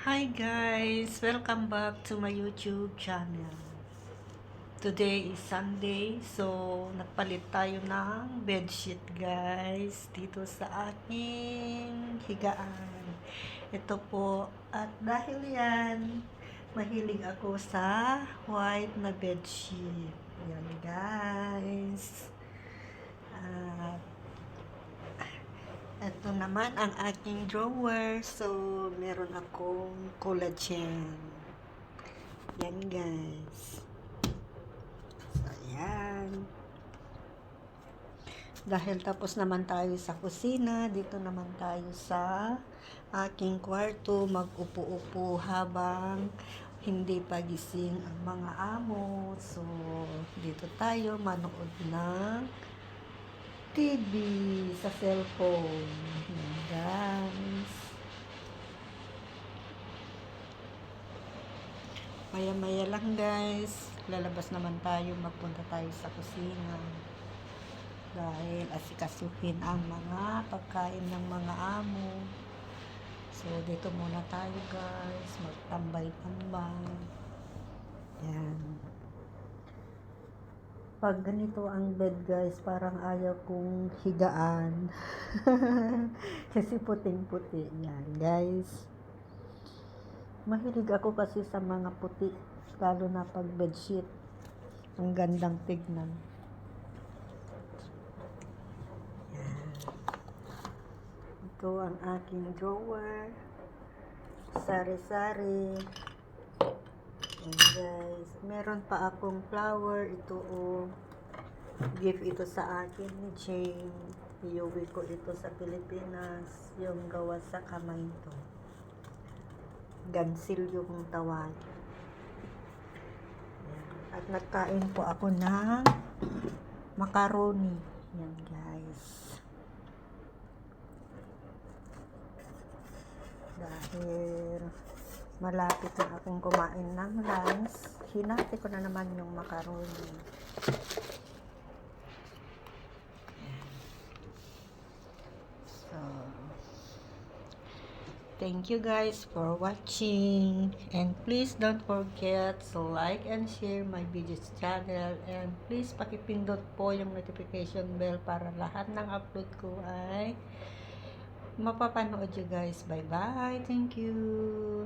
Hi guys! Welcome back to my YouTube channel. Today is Sunday, so nagpalit tayo ng bedsheet guys dito sa aking higaan. Ito po, at dahil yan, mahilig ako sa white na bedsheet. Yan guys. At ito naman ang aking drawer. So, meron akong collagen. Yan, guys. So, yan. Dahil tapos naman tayo sa kusina, dito naman tayo sa aking kwarto. Mag-upo-upo habang hindi pa gising ang mga amo. So, dito tayo manood ng TV sa cellphone. Guys. Maya-maya lang guys. Lalabas naman tayo. Magpunta tayo sa kusina. Dahil asikasuhin ang mga pagkain ng mga amo. So, dito muna tayo guys. Magtambay-tambay. Yan pag ganito ang bed guys, parang ayaw kong higaan. kasi puting-puti yan guys. Mahilig ako kasi sa mga puti, lalo na pag bedsheet. Ang gandang tignan. Ito ang aking drawer. Sari-sari. Ayan guys. Meron pa akong flower. Ito o. Oh, gift ito sa akin ni Jane. Iuwi ko ito sa Pilipinas. Yung gawa sa kamay ito. Gansil yung tawag. At nagkain po ako ng macaroni. Yan guys. Dahil malapit na akong kumain ng lunch, hinati ko na naman yung macaroni. So, thank you guys for watching. And please don't forget to like and share my videos channel. And please pakipindot po yung notification bell para lahat ng upload ko ay mapapanood you guys. Bye-bye. Thank you.